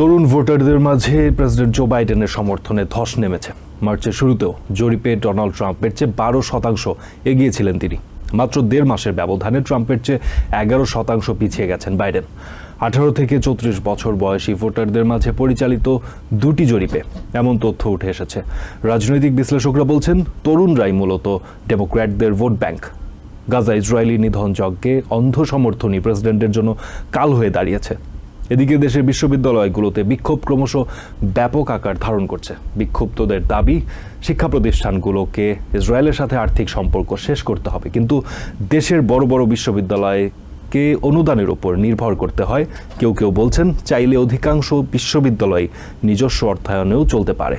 তরুণ ভোটারদের মাঝে president Joe বাইডেনের সমর্থনে ধস নেমেছে। মার্চের শুরুতেও জরিপে ডোনাল্ড ট্রাম্পের চেয়ে বারো শতাংশ এগিয়েছিলেন তিনি। মাত্র দেড় মাসের ব্যবধানে ট্রাম্পের চেয়ে এগারো শতাংশ পিছিয়ে গেছেন বাইডেন। আঠারো থেকে চৌত্রিশ বছর বয়সী ভোটারদের মাঝে পরিচালিত দুটি জরিপে এমন তথ্য উঠে এসেছে। রাজনৈতিক বিশ্লেষকরা বলছেন, তরুণরাই মূলত ডেমোক্র্যাটদের ভোট ব্যাংক। গাজা ইসরায়েলি নিধন যজ্ঞে অন্ধ সমর্থনই প্রেসিডেন্টের জন্য কাল হয়ে দাঁড়িয়েছে। এদিকে দেশের বিশ্ববিদ্যালয়গুলোতে বিক্ষোভ ক্রমশ ব্যাপক আকার ধারণ করছে। বিক্ষুব্ধদের দাবি, শিক্ষা প্রতিষ্ঠানগুলোকে ইসরায়েলের সাথে আর্থিক সম্পর্ক শেষ করতে হবে। কিন্তু দেশের বড় বড় বিশ্ববিদ্যালয়কে অনুদানের উপর নির্ভর করতে হয়। কেউ কেউ বলছেন, চাইলে অধিকাংশ বিশ্ববিদ্যালয় নিজস্ব অর্থায়নেও চলতে পারে।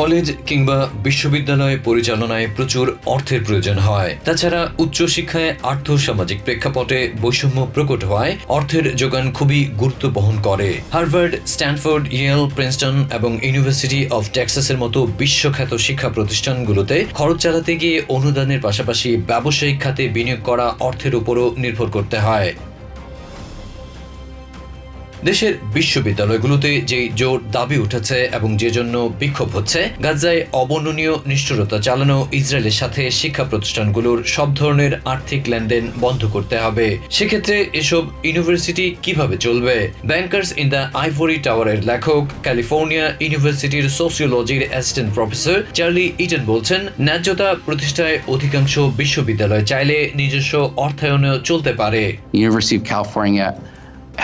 কলেজ কিংবা বিশ্ববিদ্যালয় পরিচালনায় প্রচুর অর্থের প্রয়োজন হয়। তাছাড়া উচ্চশিক্ষায় আর্থসামাজিক প্রেক্ষাপটে বৈষম্য প্রকট হওয়ায় অর্থের যোগান খুবই গুরুত্ব বহন করে। হার্ভার্ড, স্ট্যানফোর্ড, ইয়েল, প্রিন্সটন এবং ইউনিভার্সিটি অফ টেক্সাসের মতো বিশ্বখ্যাত শিক্ষা প্রতিষ্ঠানগুলোতে খরচ চালাতে গিয়ে অনুদানের পাশাপাশি ব্যবসায়িক খাতে বিনিয়োগ করা অর্থের উপরও নির্ভর করতে হয়। দেশের বিশ্ববিদ্যালয়গুলোতে যে জোর দাবি উঠেছে এবং যে জন্য বিক্ষোভ হচ্ছে, গাজায় অবর্ণনীয় নিষ্ঠুরতা চালানো ইসরায়েলের সাথে শিক্ষা প্রতিষ্ঠানগুলোর সব ধরনের আর্থিক লেনদেন বন্ধ করতে হবে। সেক্ষেত্রে এসব ইউনিভার্সিটি কীভাবে চলবে? ব্যাংকার্স ইন দ্য আইভরি টাওয়ারের লেখক ক্যালিফোর্নিয়া ইউনিভার্সিটির সোসিওলজির অ্যাসিস্ট্যান্ট প্রফেসর চার্লি ইটন বলছেন, ন্যায্যতা প্রতিষ্ঠায় অধিকাংশ বিশ্ববিদ্যালয় চাইলে নিজস্ব অর্থায়নেও চলতে পারে। University of California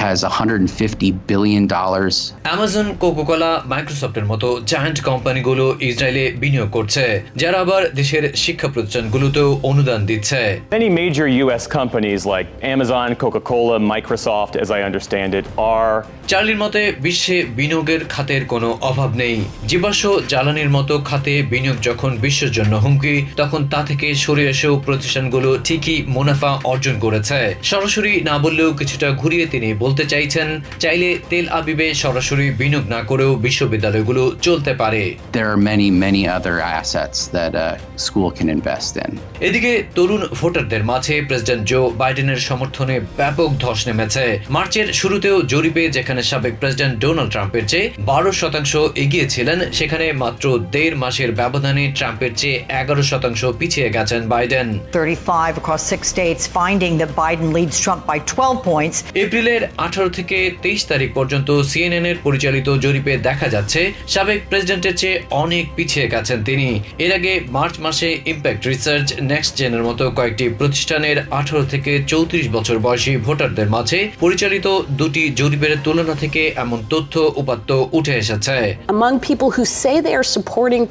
has 150 billion dollars. Amazon Coca Cola মাইক্রোসফটের মতো জায়ান্ট কোম্পানিগুলো ইসরায়েলে বিনিয়োগ করছে যারা আবার দেশের শিক্ষা প্রতিষ্ঠানগুলোতেও অনুদান দিচ্ছে। Many major U.S. companies like Amazon, Coca Cola, Microsoft, as I understand it, are চার্লির মতে বিশ্বে বিনিয়োগের খাতের কোনো অভাব নেই। জীবাশ্ম জ্বালানির মতো খাতে বিনিয়োগ যখন বিশ্বের জন্য হুমকি তখন তা থেকে সরে এসেও প্রতিষ্ঠানগুলো ঠিকই মুনাফা অর্জন করেছে। সরাসরি না বললেও কিছুটা ঘুরিয়ে তিনি বলতে চাইছেন চাইলে তেল আবিবে সরাসরি বিনিয়োগ না করেও বিশ্ববিদ্যালয়গুলো চলতে পারে। There are many many other assets that a school can invest in. এদিকে তরুণ ভোটারদের মাঝে প্রেসিডেন্ট জো বাইডেনের সমর্থনে ব্যাপক ধস নেমেছে। মার্চের শুরুতেও জরিপে যেখানে সাবেক প্রেসিডেন্ট ডোনাল্ড ট্রাম্পের চেয়ে বারো শতাংশ এগিয়ে ছিলেন সেখানে মাত্র দেড় মাসের ব্যবধানে ট্রাম্পের চেয়ে এগারো শতাংশ পিছিয়ে গেছেন Biden. 35 across six states, finding that Biden leads Trump by 12 points. এপ্রিলের আঠারো থেকে তেইশ তারিখ পর্যন্ত সিএনএন এর পরিচালিত জরিপে দেখা যাচ্ছে, সাবেক প্রেসিডেন্টের চেয়ে অনেক পিছিয়ে গেছেন তিনি। এর আগে মার্চ মাসে ইম্প্যাক্ট রিসার্চ নেক্সট জেনের মতো কয়েকটি প্রতিষ্ঠানের আঠারো থেকে চৌত্রিশ বছর বয়সী ভোটারদের মাঝে পরিচালিত দুটি জরিপের তুলনা থেকে এমন তথ্য উপাত্ত উঠে এসেছে। Among people who say they are supporting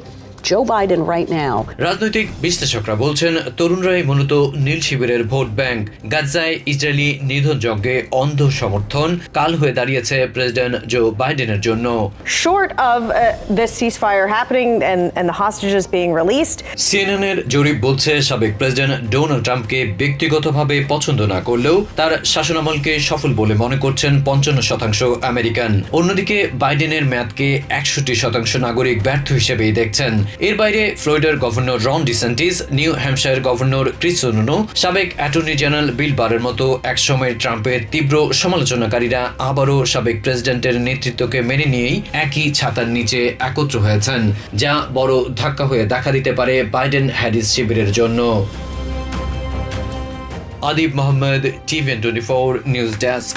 Joe Biden right now. রাজনৈতিক বিশ্লেষকরা বলছেন তরুণরাই মূলত নীল শিবিরের ভোট ব্যাংক। গাজায় ইসরায়েলি নিধন যজ্ঞে অন্ধ সমর্থন কাল হয়ে দাঁড়িয়েছে প্রেসিডেন্ট জো বাইডেনের জন্য। Short of uh, this ceasefire happening and, and the hostages being released, সিএনএনের জরিপ বলছে সাবেক প্রেসিডেন্ট ডোনাল্ড ট্রাম্পকে ব্যক্তিগতভাবে পছন্দ না করলেও তার শাসনামলকে সফল বলে মনে করছেন পঞ্চান্ন শতাংশ আমেরিকান। অন্যদিকে বাইডেনের মেয়াদকে একষট্টি শতাংশ নাগরিক ব্যর্থ হিসেবেই দেখছেন। এর বাইরে ফ্লোরিডার governor Ron DeSantis, New Hampshire governor Chris Sununu সাবেক অ্যাটর্নি জেনারেল বিল বারের মতো একসময় ট্রাম্পের তীব্র সমালোচনাকারীরা আবারও সাবেক প্রেসিডেন্টের নেতৃত্বকে মেনে নিয়েই একই ছাতার নিচে একত্র হয়েছেন, যা বড় ধাক্কা হয়ে দেখা দিতে পারে বাইডেন হ্যারিস শিবিরের জন্য। Adib Mohammad TVN twenty four, news desk.